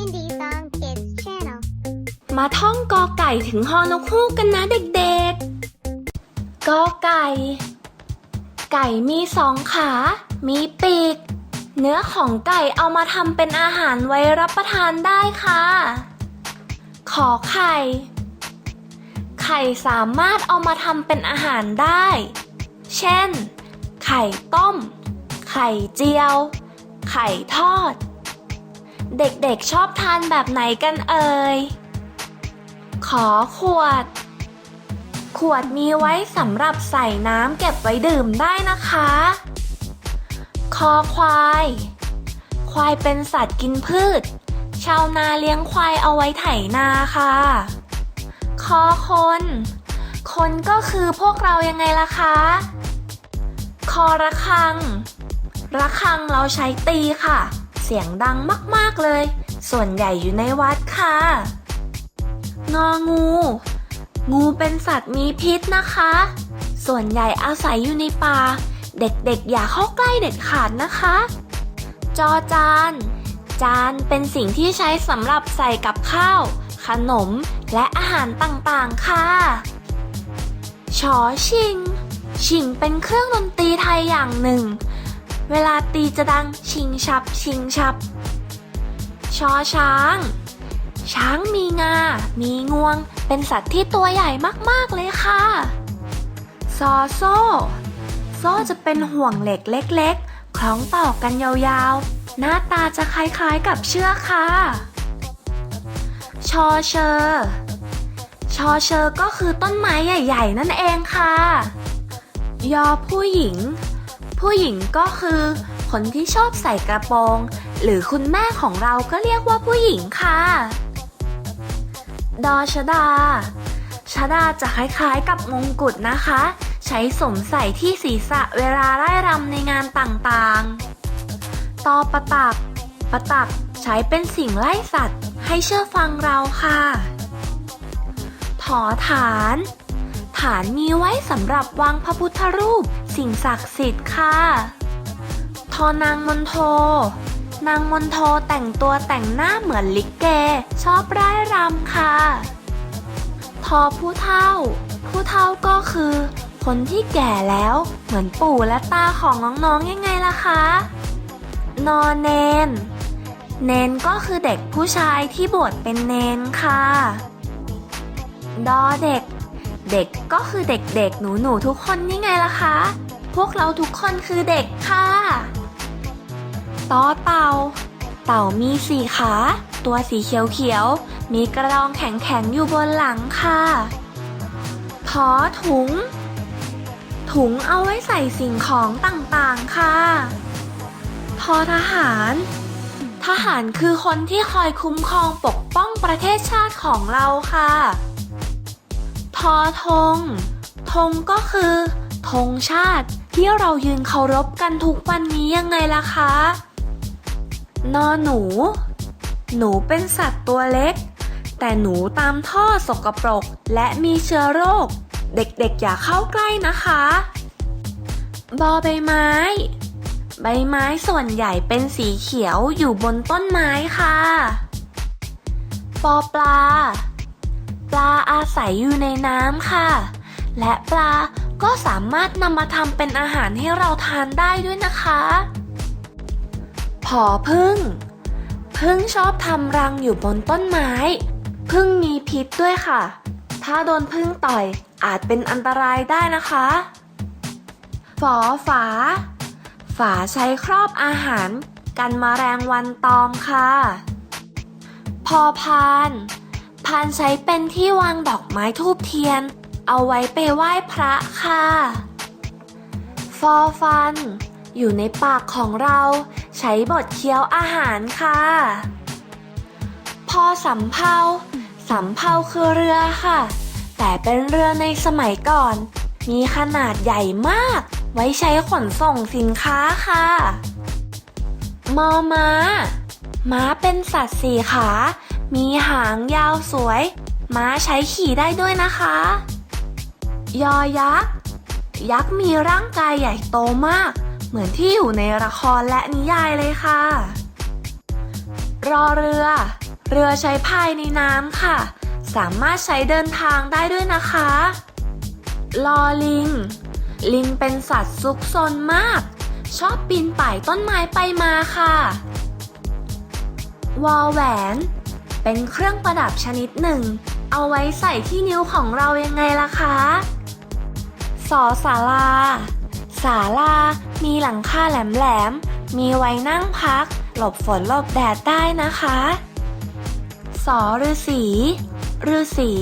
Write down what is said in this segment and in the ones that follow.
Indie Song Kids Channel. มาท่องกอไก่ถึงฮอนกฮูกกันนะเด็กๆ กอไก่ ไก่มีสองขา มีปีก เนื้อของไก่เอามาทำเป็นอาหารไว้รับประทานได้ค่ะ ขอไข่ ไข่สามารถเอามาทำเป็นอาหารได้ เช่น ไข่ต้ม ไข่เจียว ไข่ทอด เด็กๆชอบทานแบบไหนกันเอ่ย ขอขวด ขวดมีไว้สำหรับใส่น้ำเก็บไว้ดื่มได้นะคะ คอควาย ควายเป็นสัตว์กินพืช ชาวนาเลี้ยงควายเอาไว้ไถนาค่ะ คอคน คนก็คือพวกเรายังไงล่ะคะ คอระฆัง ระฆังเราใช้ตีค่ะ เสียงดังมากๆเลย ส่วนใหญ่อยู่ในวัดค่ะ งองู งูเป็นสัตว์มีพิษนะคะ ส่วนใหญ่อาศัยอยู่ในป่า เด็กๆ อย่าเข้าใกล้เด็ดขาดนะคะ จอจาน จานเป็นสิ่งที่ใช้สำหรับใส่กับข้าว ขนม และอาหารต่างๆ ค่ะชอชิง ชิงเป็นเครื่องดนตรีไทยอย่างหนึ่ง เวลาตีจะดังชิงชับ ชิงชับ ชอช้าง ช้างมีงา มีงวง เป็นสัตว์ที่ตัวใหญ่มากๆเลยค่ะ ซอโซ่ โซ่จะเป็นห่วงเหล็กเล็กๆ คล้องต่อกันยาวๆ หน้าตาจะคล้ายๆกับเชือกค่ะ ชอเชอร์ชอเชอร์ก็คือต้นไม้ใหญ่ ๆ นั่นเองค่ะ ยอผู้หญิง ผู้หญิงก็คือ คนที่ชอบใส่กระโปรง หรือคุณแม่ของเราก็เรียกว่าผู้หญิงค่ะ ดอชดา ชดาจะคล้ายๆกับมงกุฎนะคะ ใช้สวมใส่ที่ศีรษะเวลาไล่รำในงานต่างๆ ตอประตัก ประตักใช้เป็นสิ่งไล่สัตว์ ให้เชื่อฟังเราค่ะ ถอฐาน ฐานมีไว้สำหรับวางพระพุทธรูป สิ่งศักดิ์สิทธิ์ค่ะ ทอนางมนโท นางมนโทแต่งตัวแต่งหน้าเหมือนลิเก ชอบร่ายรำค่ะ ทอผู้เฒ่า ผู้เฒ่าก็คือ คนที่แก่แล้วเหมือนปู่และตาของน้องๆยังไงล่ะคะ นอนเนน เนนก็คือเด็กผู้ชายที่บวชเป็นเนนค่ะ ดอเด็กเด็กก็คือเด็กๆ หนูๆ ทุกคนนี่ไงล่ะคะ พวกเราทุกคนคือเด็กค่ะต่อเต่า เต่ามีสี่ขา ตัวสีเขียวๆ มีกระดองแข็งๆ อยู่บนหลังค่ะทอถุง ถุงเอาไว้ใส่สิ่งของต่างๆ ค่ะทอทหาร ทหารคือคนที่คอยคุ้มครองปกป้องประเทศชาติของเราค่ะทอธงธงก็คือธงชาติ ที่เรายืนเคารพกันทุกวันนี้ยังไงล่ะคะ นอหนู หนูเป็นสัตว์ตัวเล็ก แต่หนูตามท่อสกปรกและมีเชื้อโรค เด็กๆ อย่าเข้าใกล้นะคะ บอใบไม้ ใบไม้ส่วนใหญ่เป็นสีเขียวอยู่บนต้นไม้ค่ะ ปอปลา ปลาอาศัยอยู่ในน้ำค่ะ และปลา ก็สามารถนำมาทำเป็นอาหารให้เราทานได้ด้วยนะคะผอพึ่ง พึ่งชอบทำรังอยู่บนต้นไม้ พึ่งมีพิษด้วยค่ะ ถ้าโดนพึ่งต่อยอาจเป็นอันตรายได้นะคะฝอฝา ฝาใช้ครอบอาหารกันแมลงวันตอมค่ะ พอพาน พานใช้เป็นที่วางดอกไม้ทูบเทียน เอาไว้ไปไหว้พระค่ะ ฟอฟัน อยู่ในปากของเรา ใช้บดเคี้ยวอาหารค่ะ พอสำเภาสำเภาคือเรือค่ะ แต่เป็นเรือในสมัยก่อน มีขนาดใหญ่มาก ไว้ใช้ขนส่งสินค้าค่ะมอม้า ม้าเป็นสัตว์สี่ขา มีหางยาวสวย ม้าใช้ขี่ได้ด้วยนะคะ ยอยักษ์ ยักษ์มีร่างกายใหญ่โตมาก เหมือนที่อยู่ในละครและนิยายเลยค่ะ รอเรือ เรือใช้พายในน้ำค่ะ สามารถใช้เดินทางได้ด้วยนะคะ ลอลิง ลิงเป็นสัตว์ซุกซนมาก ชอบปีนป่ายต้นไม้ไปมาค่ะ วอลแหวน เป็นเครื่องประดับชนิดหนึ่งเอาไว้ใส่ที่นิ้วของเรายังไงล่ะคะ สอสาราศาลา มีหลังคาแหลมๆ มีไว้นั่งพัก หลบฝนหลบแดดได้นะคะ สอฤาษีฤาษี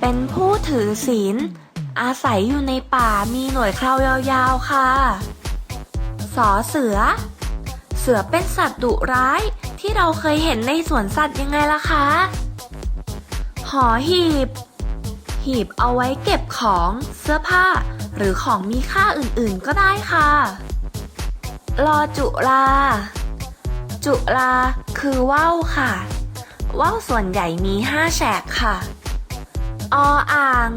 เป็นผู้ถือศีล อาศัยอยู่ในป่ามีหน่วยคราวยาวๆค่ะ สอเสือ เสือเป็นสัตว์ดุร้ายที่เราเคยเห็นในสวนสัตว์ยังไงล่ะคะ หอหีบ หีบเอาไว้เก็บของเสื้อผ้า หรือของมีค่าอื่นๆก็ได้ค่ะรอจุลา จุลาคือว่าวค่ะ ว่าวส่วนใหญ่มีห้าแฉกค่ะ ออ่าง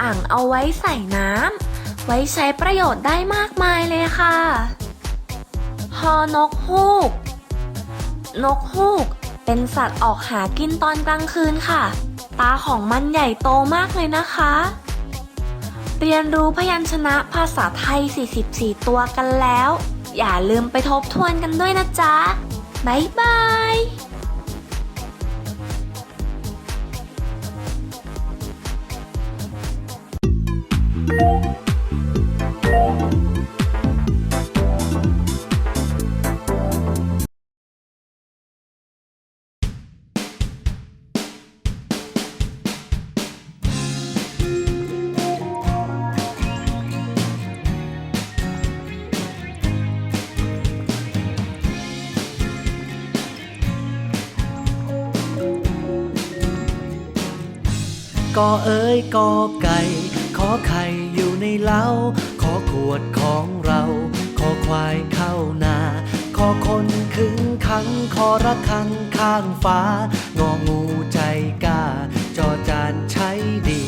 อ่างเอาไว้ใส่น้ำ ไว้ใช้ประโยชน์ได้มากมายเลยค่ะ ฮอนกฮูก นกฮูกเป็นสัตว์ออกหากินตอนกลางคืนค่ะ ตาของมันใหญ่โตมากเลยนะคะ เรียนรู้พยัญชนะภาษาไทย 44 ตัวกันแล้ว อย่าลืมไปทบทวนกันด้วยนะจ๊ะ บ๊ายบาย กอเอ้ยกอไก่ ขอไข่อยู่ในเล้า ขอขวดของเรา ขอควายเข้านา ขอคนขึงขัง ขอระคังข้างฟ้างองูใจกล้าจอจานใช้ดี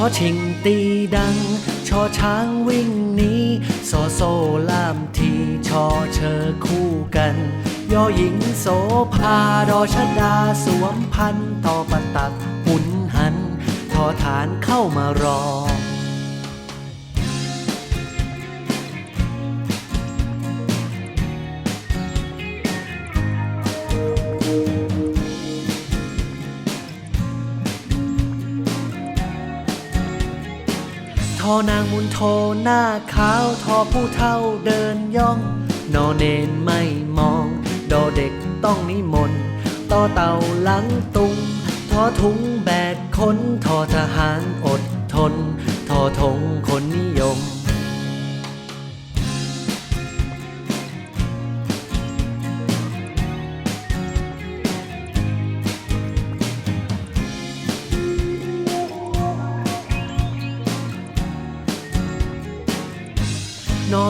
อชิงตีดัง ชอช้างวิ่งหนีโซโซล่ามทีชอเชอคู่กัน ยอหญิงโสภาดอชดาสวมพันต่อปะตักหุนหัน ทอฐานเข้ามารอ อนางมุนโทหน้าขาวทอผู้เท่าเดินย่อง นอเนนไม่มอง ดอเด็กต้องนิมนต์ต่อเต่าหลังตุง ทอถุงแบกคน ทอทหารอดทน ทอทงคนนิยม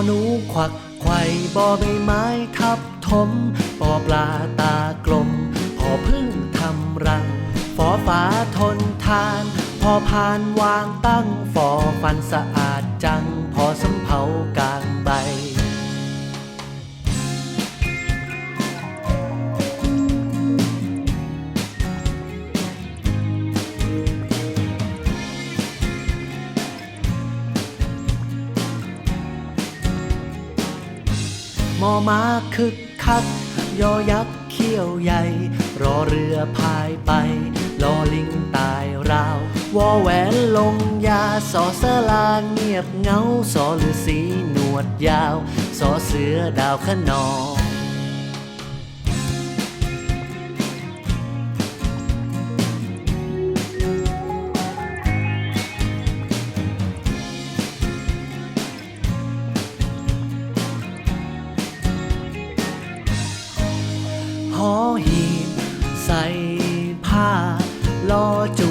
หนูควักไข่บอใบไม้ทับถมปอปลาตากลม พอพึ่งทำรังฟอฟ้าทนทาน พอพานวางตั้งฟอฟันสะอาดจัง พอสำเภากลางใบ มอมาคึกคัก ยอยักษ์เขี้ยวใหญ่ รอเรือพายไป ลอลิงตายราว วอแหวนลงยาสอเสลาเงียบเงาสอหรือสีหนวดยาว สอเสือดาวขนอง หอหีบใส่ผ้าลอจุ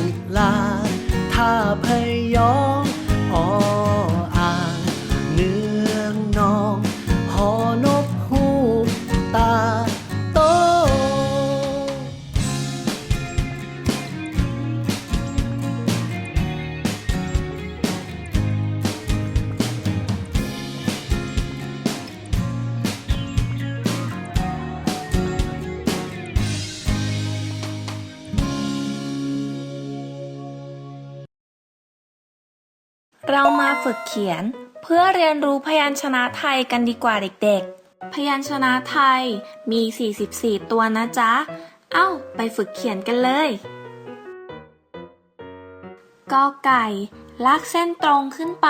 เขียน เพื่อเรียนรู้พยัญชนะไทยกันดีกว่าเด็กๆ พยัญชนะไทยมี 44 ตัวนะจ๊ะ เอ้า ไปฝึกเขียนกันเลยกอไก่ ลากเส้นตรงขึ้นไป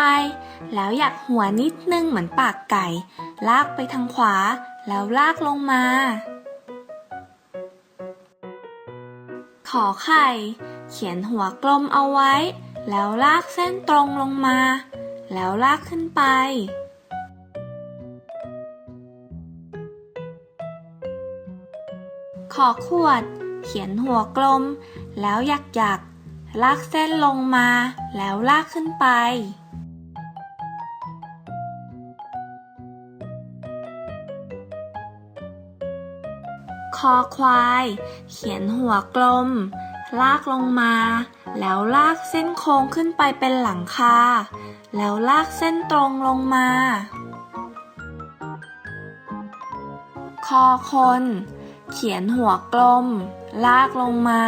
แล้วอยากหัวนิดนึงเหมือนปากไก่ ลากไปทางขวา แล้วลากลงมา ขอไข่ เขียนหัวกลมเอาไว้ แล้วลากเส้นตรงลงมา แล้วลากขึ้นไป ขอขวด เขียนหัวกลม แล้วหยักหยักลากเส้นลงมา แล้วลากขึ้นไป คอควาย เขียนหัวกลม ลากลงมา แล้วลากเส้นโค้งขึ้นไปเป็นหลังคา แล้วลากเส้นตรงลงมา คอคน เขียนหัวกลม ลากลงมา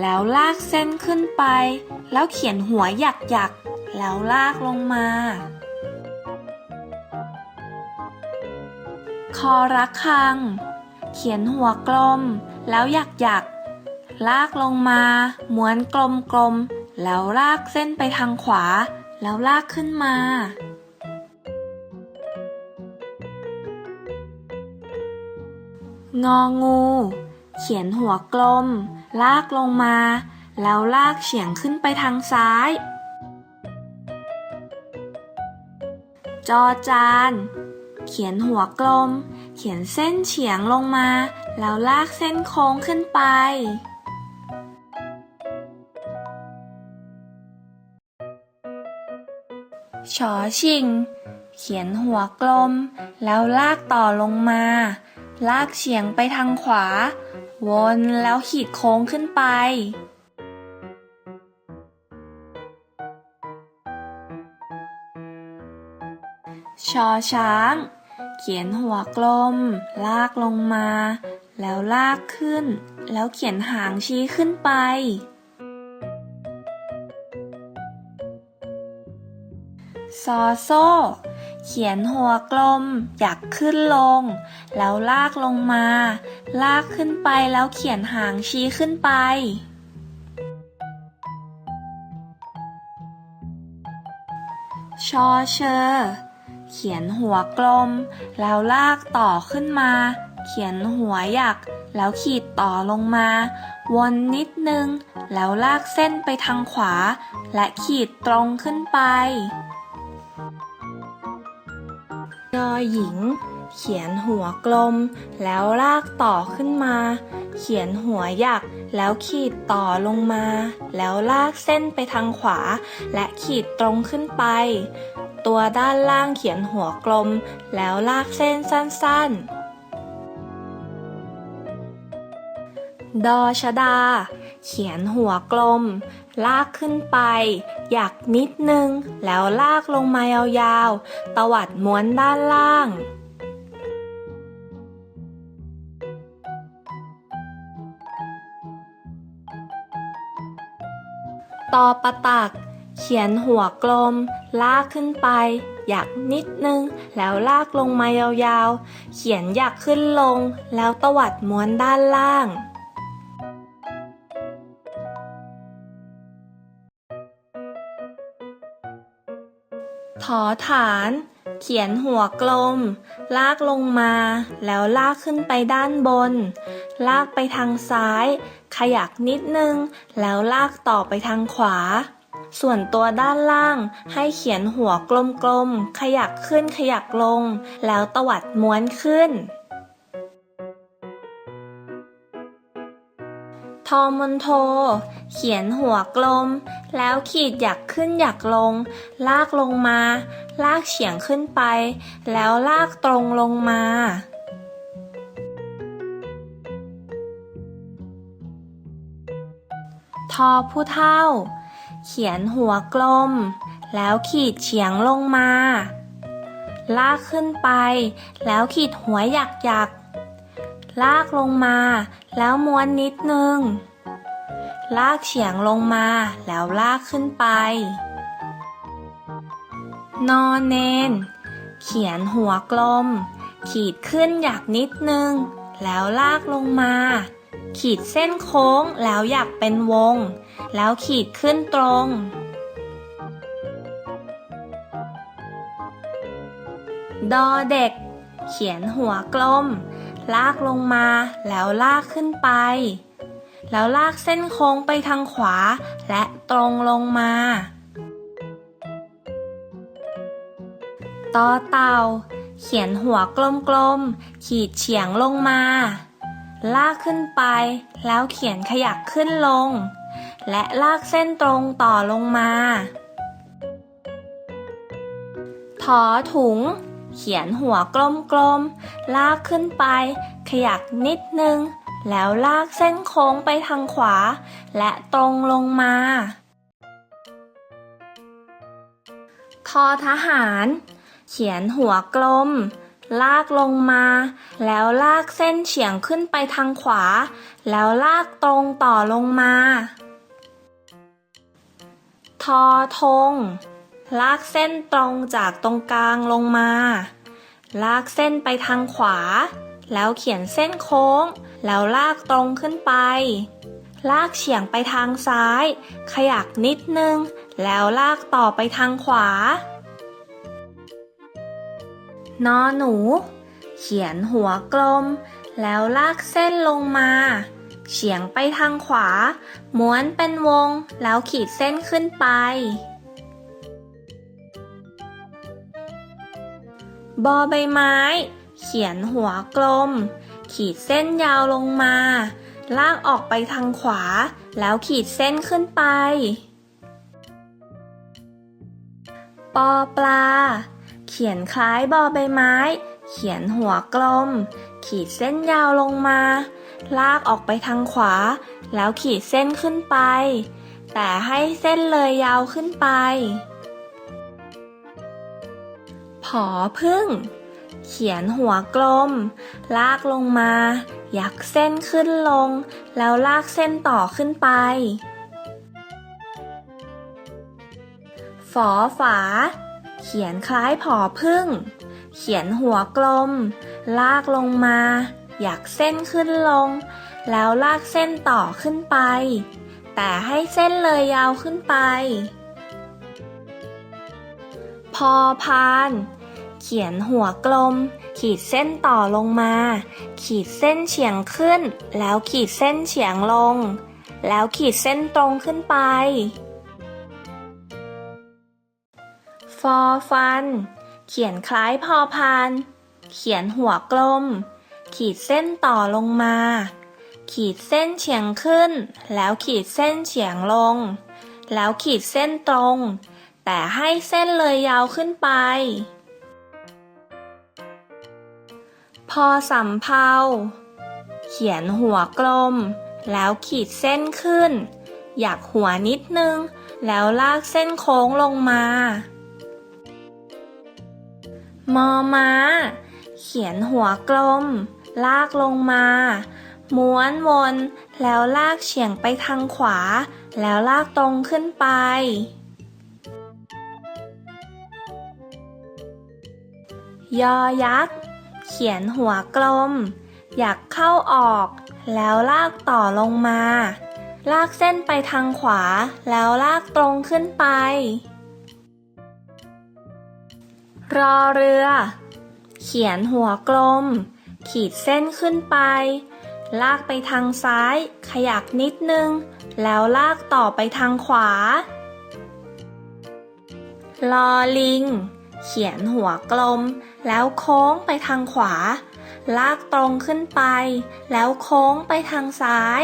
แล้วลากเส้นขึ้นไป แล้วเขียนหัวหยักหยักแล้วลากลงมา คอระคัง เขียนหัวกลม แล้วหยักหยักลากลงมา ม้วนกลมกลมๆแล้วลากเส้นไปทางขวา แล้วลากขึ้นมา งองู เขียนหัวกลม ลากลงมา แล้วลากเฉียงขึ้นไปทางซ้าย จอจาน เขียนหัวกลม เขียนเส้นเฉียงลงมา แล้วลากเส้นโค้งขึ้นไป ชอชิง เขียนหัวกลม แล้วลากต่อลงมา ลากเฉียงไปทางขวา วนแล้วขีดโค้งขึ้นไป ชอช้าง เขียนหัวกลม ลากลงมา แล้วลากขึ้น แล้วเขียนหางชี้ขึ้นไป ซอโซ่ เขียนหัวกลม อยากขึ้นลง แล้วลากลงมา ลากขึ้นไปแล้วเขียนหางชี้ขึ้นไปชอเชอเขียนหัวกลม แล้วลากต่อขึ้นมา เขียนหัวหยัก แล้วขีดต่อลงมา วนนิดนึง แล้วลากเส้นไปทางขวา และขีดตรงขึ้นไป หญิง เขียนหัวกลม แล้วลากต่อขึ้นมา เขียนหัวหยักแล้วขีดต่อลงมา แล้วลากเส้นไปทางขวา และขีดตรงขึ้นไป ตัวด้านล่างเขียนหัวกลม แล้วลากเส้นสั้นๆ ดอชดา เขียนหัวกลม ลากขึ้นไป อยากนิดนึง แล้วลากลงมายาวๆ ตวัดม้วนด้านล่างตอประตัก เขียนหัวกลม ลากขึ้นไป อยากนิดนึง แล้วลากลงมายาวๆ เขียนอยากขึ้นลง แล้วตวัดม้วนด้านล่าง อฐาน เขียนหัวกลม ลากลงมา แล้วลากขึ้นไปด้านบน ลากไปทางซ้าย ขยักนิดนึง แล้วลากต่อไปทางขวา ส่วนตัวด้านล่างให้เขียนหัวกลมๆ ขยักขึ้นขยักลง แล้วตวัดม้วนขึ้น ทอมนโท เขียนหัวกลม แล้วขีดหยักขึ้นหยักลง ลากลงมา ลากเฉียงขึ้นไป แล้วลากตรงลงมา ทอผู้เท่า เขียนหัวกลม แล้วขีดเฉียงลงมา ลากขึ้นไป แล้วขีดหัวหยักหยักลากลงมา แล้วม้วนนิดนึง ลากเฉียงลงมา แล้วลากขึ้นไป นอนเนน เขียนหัวกลม ขีดขึ้นหยักนิดนึง แล้วลากลงมา ขีดเส้นโค้งแล้วหยักเป็นวง แล้วขีดขึ้นตรงดอเด็ก เขียนหัวกลม ลากลงมาแล้วลากขึ้นไป แล้วลากเส้นโค้งไปทางขวา และตรงลงมา ต่อเต่า เขียนหัวกลมๆ ขีดเฉียงลงมา ลากขึ้นไป แล้วเขียนขยักขึ้นลง และลากเส้นตรงต่อลงมา ถอถุง เขียนหัวกลมๆ ลากขึ้นไป ขยักนิดนึง แล้วลากเส้นโค้งไปทางขวา และตรงลงมา ทอทหาร เขียนหัวกลม ลากลงมา แล้วลากเส้นเฉียงขึ้นไปทางขวา แล้วลากตรงต่อลงมา ทอธง ลากเส้นตรงจากตรงกลางลงมา ลากเส้นไปทางขวา แล้วเขียนเส้นโค้ง แล้วลากตรงขึ้นไป ลากเฉียงไปทางซ้าย ขยักนิดนึง แล้วลากต่อไปทางขวานอหนู เขียนหัวกลม แล้วลากเส้นลงมา เฉียงไปทางขวา ม้วนเป็นวง แล้วขีดเส้นขึ้นไป บอใบไม้ เขียนหัวกลม ขีดเส้นยาวลงมา ลากออกไปทางขวา แล้วขีดเส้นขึ้นไป ปอปลา เขียนคล้ายบอใบไม้ เขียนหัวกลม ขีดเส้นยาวลงมา ลากออกไปทางขวา แล้วขีดเส้นขึ้นไป แต่ให้เส้นเลยยาวขึ้นไป ผอพึ่ง เขียนหัวกลม ลากลงมา ยักเส้นขึ้นลง แล้วลากเส้นต่อขึ้นไป ฝอฝา เขียนคล้ายผอพึ่ง เขียนหัวกลม ลากลงมา ยักเส้นขึ้นลง แล้วลากเส้นต่อขึ้นไป แต่ให้เส้นเลยยาวขึ้นไปพอพาน เขียนหัวกลม ขีดเส้นต่อลงมา ขีดเส้นเฉียงขึ้น แล้วขีดเส้นเฉียงลง แล้วขีดเส้นตรงขึ้นไป ฟอฟัน เขียนคล้ายพอพาน เขียนหัวกลม ขีดเส้นต่อลงมา ขีดเส้นเฉียงขึ้น แล้วขีดเส้นเฉียงลง แล้วขีดเส้นตรง แต่ให้เส้นเลยยาวขึ้นไป อสำเภา เขียนหัวกลม แล้วขีดเส้นขึ้น อยากหัวนิดนึง แล้วลากเส้นโค้งลงมา มอม้า เขียนหัวกลม ลากลงมา ม้วนวนแล้วลากเฉียงไปทางขวา แล้วลากตรงขึ้นไปยอยักษ์ เขียนหัวกลม อยากเข้าออก แล้วลากต่อลงมา ลากเส้นไปทางขวา แล้วลากตรงขึ้นไป รอเรือ เขียนหัวกลม ขีดเส้นขึ้นไป ลากไปทางซ้าย ขยักนิดนึง แล้วลากต่อไปทางขวา ลอลิง เขียนหัวกลม แล้วโค้งไปทางขวา ลากตรงขึ้นไป แล้วโค้งไปทางซ้าย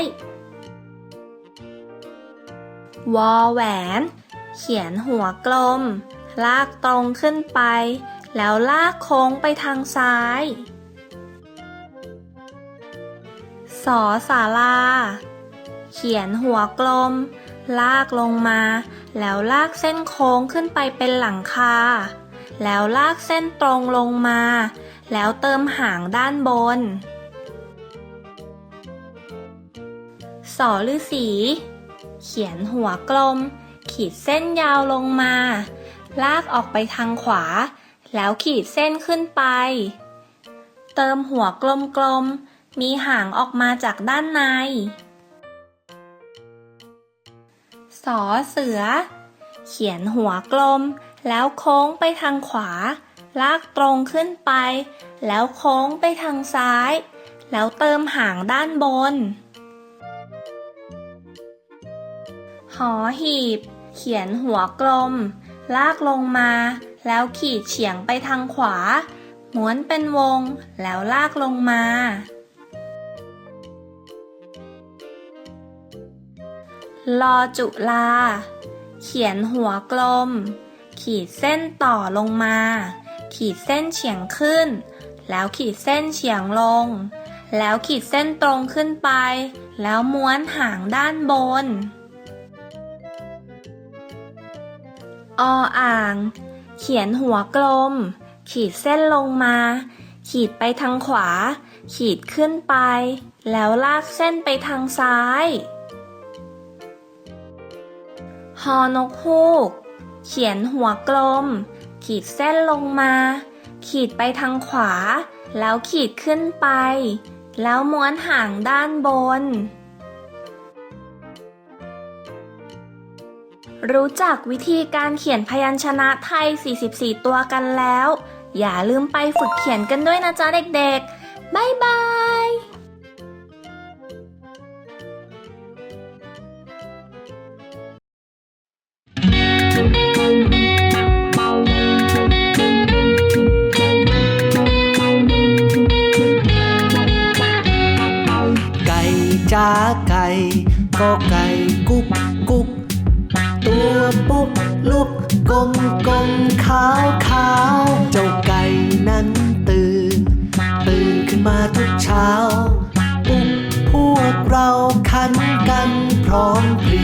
วอแหวน เขียนหัวกลม ลากตรงขึ้นไป แล้วลากโค้งไปทางซ้ายสอสาลา เขียนหัวกลม ลากลงมา แล้วลากเส้นโค้งขึ้นไปเป็นหลังคา แล้วลากเส้นตรงลงมา แล้วเติมหางด้านบน สอฤาษีเขียนหัวกลม ขีดเส้นยาวลงมา ลากออกไปทางขวา แล้วขีดเส้นขึ้นไป เติมหัวกลมๆ มีหางออกมาจากด้านใน สอเสือ เขียนหัวกลม แล้วโค้งไปทางขวา ลากตรงขึ้นไป แล้วโค้งไปทางซ้าย แล้วเติมหางด้านบน หอหีบ เขียนหัวกลม ลากลงมา แล้วขีดเฉียงไปทางขวา ม้วนเป็นวง แล้วลากลงมา ลอจุลา เขียนหัวกลม ขีดเส้นต่อลงมา ขีดเส้นเฉียงขึ้น แล้วขีดเส้นเฉียงลง แล้วขีดเส้นตรงขึ้นไป แล้วม้วนหางด้านบน ออ่าง เขียนหัวกลม ขีดเส้นลงมา ขีดไปทางขวา ขีดขึ้นไป แล้วลากเส้นไปทางซ้าย ฮอนกฮูก เขียนหัวกลม ขีดเส้นลงมา ขีดไปทางขวา แล้วขีดขึ้นไป แล้วม้วนหางด้านบน รู้จักวิธีการเขียนพยัญชนะไทย 44 ตัวกันแล้ว อย่าลืมไปฝึกเขียนกันด้วยนะจ๊ะเด็กๆ บ๊ายบาย ก็ไก่กุ๊กกุ๊กตัวปุ๊กลุกกลมกลมขาวขาวเจ้าไก่นั้นตื่น ตื่นขึ้นมาทุกเช้าปุ๊กพวกเราคันกันพร้อมเพรียง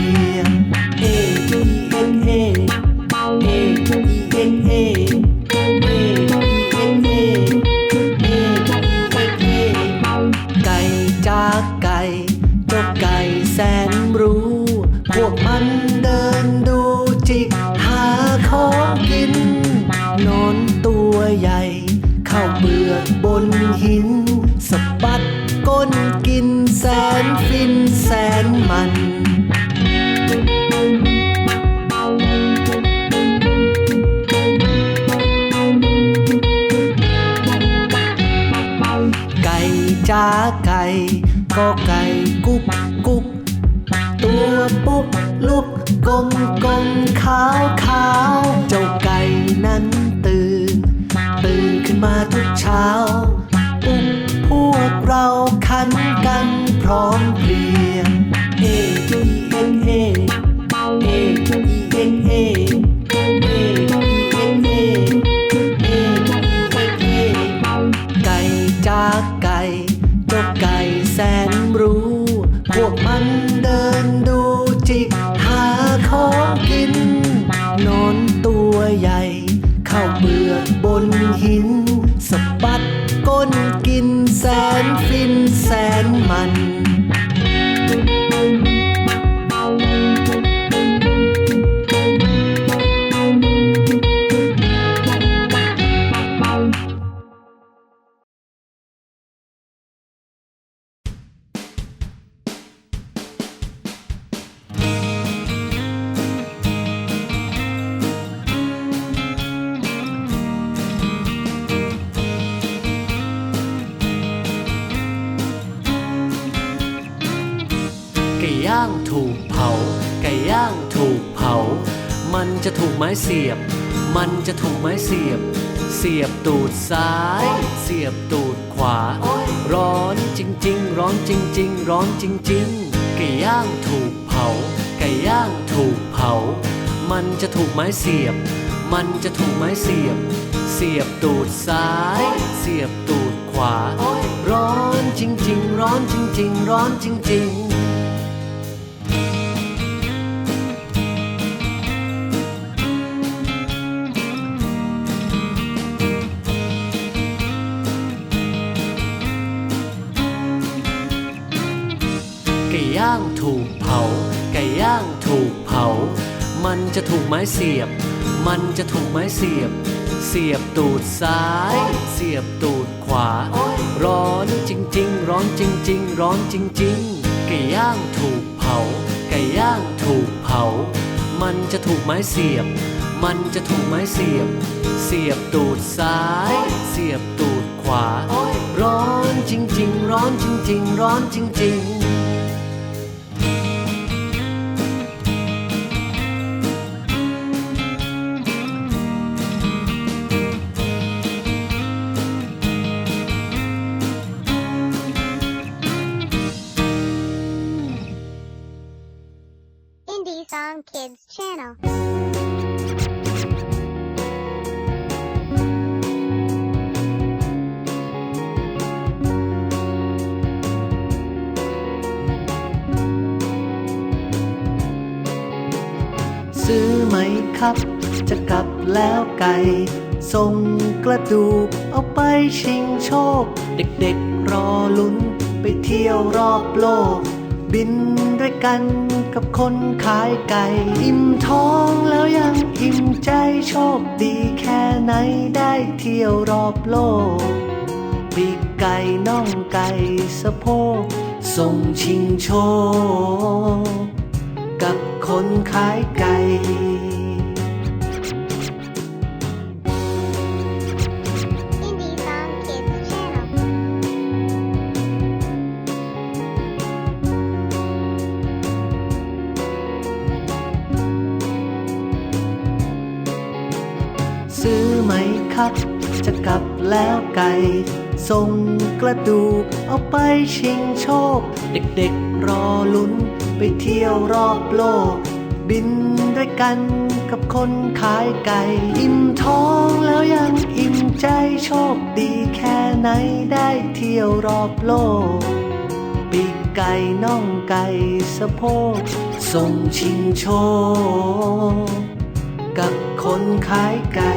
ใหญ่เข้าเบือกบนหินสะบัดก้นกินแสนฟินแสนมันไก่จ้าไก่ก็ไก่กุ๊กกุ๊กตัวปุ๊กลุกกลมกลมขาวขาวเจ้าไก่นั้น มาทุกเช้าปุ๊กพวกเราคันกันพร้อมเพรียง A E N A A E N A A E N A A E N A ไก่จากไก่เจ้าไก่แสนรู้ พวกมันเดินดูจิกหาของกินนอนตัวใหญ่ เข้าเบือกบนหิน แสนฟินแสนมัน เสียบตูดซ้าย เสียบตูดขวา ร้อนจริง ๆ ร้อนจริง ๆ ร้อนจริง ๆ ไก่ย่างถูกเผา ไก่ย่างถูกเผา มันจะถูกไม้เสียบ มันจะถูกไม้เสียบ เสียบตูดซ้าย เสียบตูดขวา ร้อนจริง ๆ ร้อนจริง ๆ ร้อนจริง ๆ จะถูกไม้เสียบ มันจะถูกไม้เสียบ เสียบตูดซ้าย เสียบตูดขวา ร้อนจริง ๆ ร้อนจริง ๆ ร้อนจริง ๆ ไก่ย่างถูกเผา ไก่ย่างถูกเผา มันจะถูกไม้เสียบ มันจะถูกไม้เสียบ เสียบตูดซ้าย เสียบตูดขวา ร้อนจริง ๆ ร้อนจริง ๆ ร้อนจริง ๆ ส่งกระดูกเอาไปชิงโชค เด็กๆรอลุ้นไปเที่ยวรอบโลก บินด้วยกันกับคนขายไก่ อิ่มท้องแล้วยังอิ่มใจโชคดีแค่ไหนได้เที่ยวรอบโลกปีกไก่น่องไก่สะโพกส่งชิงโชค กับคนขายไก่ ส่งกระดูกเอาไปชิงโชค เด็กๆรอลุ้นไปเที่ยวรอบโลก บินด้วยกันกับคนขายไก่ อิ่มท้องแล้วยังอิ่มใจโชคดีแค่ไหนได้เที่ยวรอบโลก ปีกไก่น่องไก่สะโพกส่งชิงโชค กับคนขายไก่